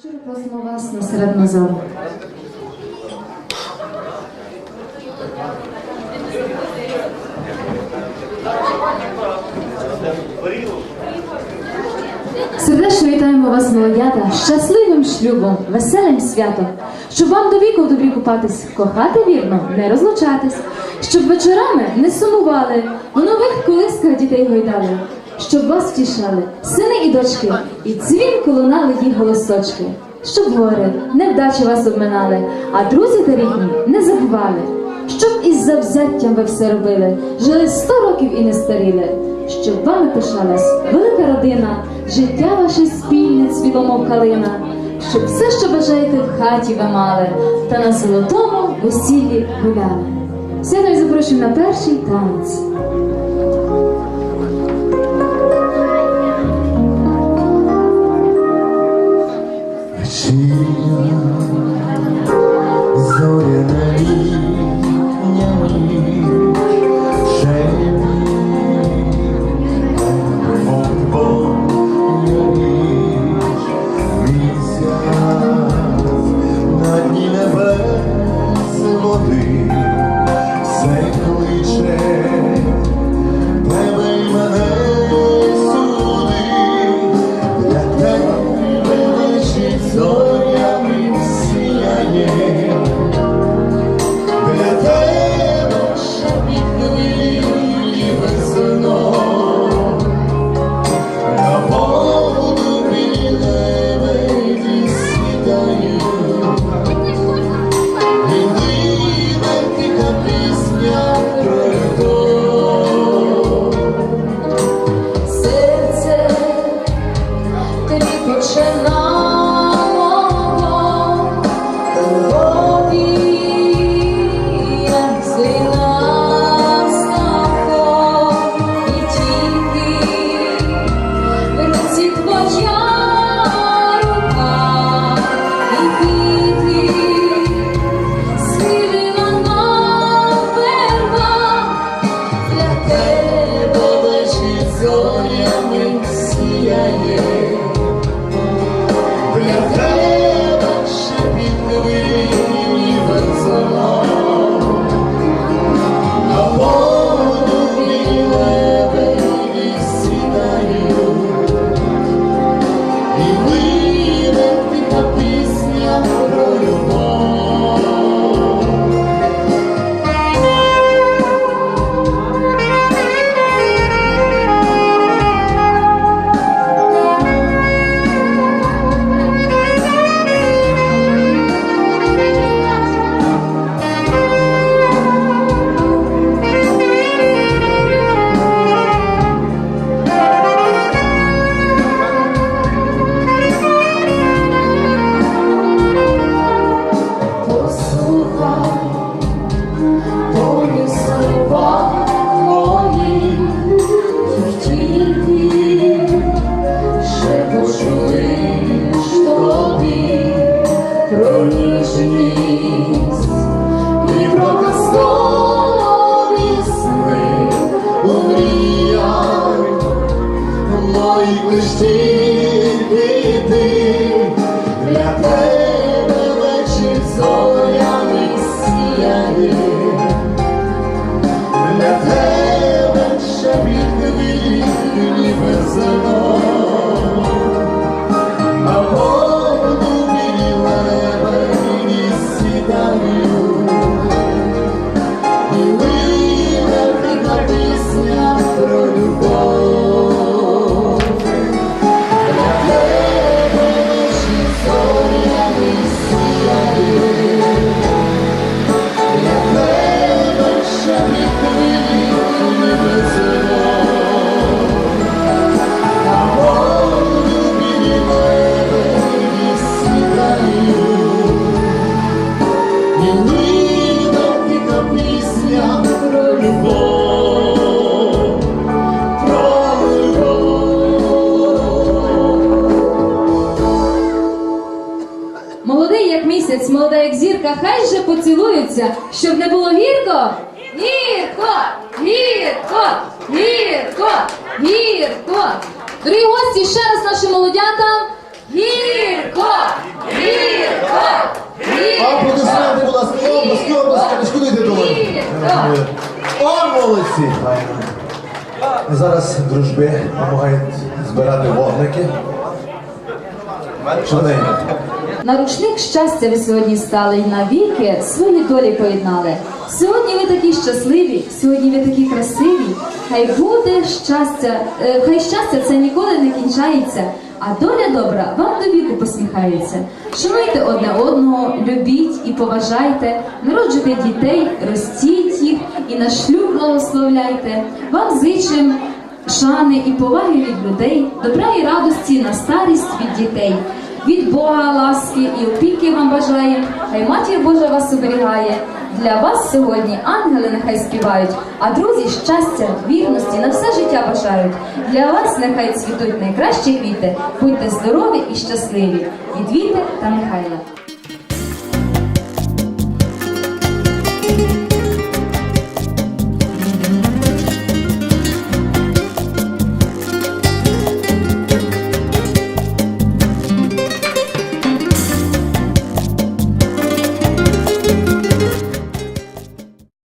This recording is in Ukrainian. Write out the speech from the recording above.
Щиро просимо вас на середину залу. Сердечно вітаємо вас, молодята, щасливим шлюбом, веселим святом, щоб вам до віку добрі купатись, кохати вірно, не розлучатись, щоб вечорами не сумували, у нових колисках дітей гойдали, щоб вас втішали, сини і дочки, і дзвінко лунали їх голосочки, щоб гори, невдачі вас обминали, а друзі та рідні не забували, щоб із завзяттям ви все робили, жили сто років і не старіли щоб вами пишалась велика родина, життя ваше спільне цвіло, мов калина, щоб все, що бажаєте в хаті ви мали, та на золотому весіллі гуляли. Сьогодні запрошую на перший танець. See you. long Молодий як місяць, молода як зірка, хай же поцілуються, щоб не було гірко. Гірко! Гірко! Гірко! Гірко! Дорогі гості, ще раз нашим молодятам. Гірко! Гірко! Гірко! Аплодисменти, будь ласка, область, область, не шкодуйте мене! Гірко! О, молодці! Зараз дружби допомагають збирати вогники. Шановні, на рушник щастя ви сьогодні стали й навіки свої долі поєднали. Сьогодні ви такі щасливі, сьогодні ви такі красиві. Хай буде щастя, е, хай щастя це ніколи не кінчається, а доля добра вам до віку посміхається. Шануйте одне одного, любіть і поважайте, народжуйте дітей, ростіть їх і на шлюб благословляйте. Вам зичим шани і поваги від людей, добра і радості на старість від дітей. Від Бога ласки і опіки вам бажає, хай матір Божа вас оберігає. Для вас сьогодні ангели нехай співають, а друзі щастя, вірності на все життя бажають. Для вас нехай цвітуть найкращі квіти, будьте здорові і щасливі. Від Віти та Михайла.